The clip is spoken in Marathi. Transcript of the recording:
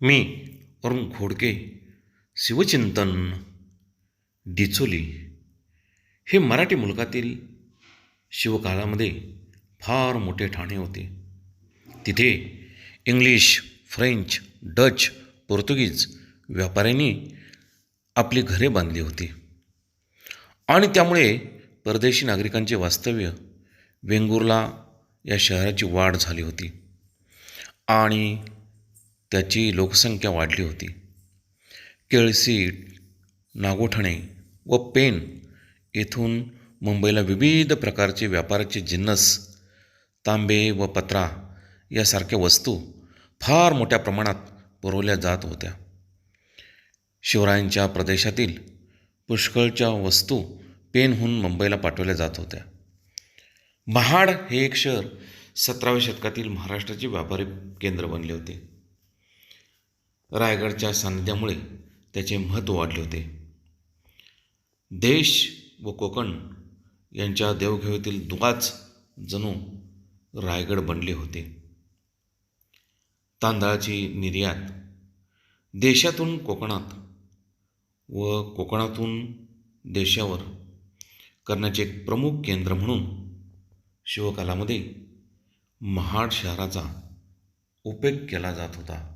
मी अरुण खोडके शिवचिंतन डिचोली हे मराठी मुलगातील शिवकाळामध्ये फार मोठे ठाणे होते. तिथे इंग्लिश फ्रेंच डच पोर्तुगीज व्यापाऱ्यांनी आपली घरे बांधली होती. आणि त्यामुळे परदेशी नागरिकांचे वास्तव्य वेंगुर्ला या शहराची वाढ झाली होती. आणि त्याची लोकसंख्या वाढली होती. केळसीट नागोठणे व पेन येथून मुंबईला विविध प्रकारचे व्यापाराचे जिन्नस तांबे व पत्रा यासारख्या वस्तू फार मोठ्या प्रमाणात पुरवल्या जात होत्या. शिवरायांच्या प्रदेशातील पुष्कळच्या वस्तू पेनहून मुंबईला पाठवल्या जात होत्या. महाड हे एक शहर सतराव्या शतकातील महाराष्ट्राचे व्यापारी केंद्र बनले होते. रायगडच्या सान्निध्यामुळे त्याचे महत्त्व वाढले होते. देश व कोकण यांच्या देवघेवीतील दुवाच जणू रायगड बनले होते. तांदळाची निर्यात देशातून कोकणात व कोकणातून देशावर करण्याचे एक प्रमुख केंद्र म्हणून शिवकालामध्ये महाड शहराचा उपयोग केला जात होता.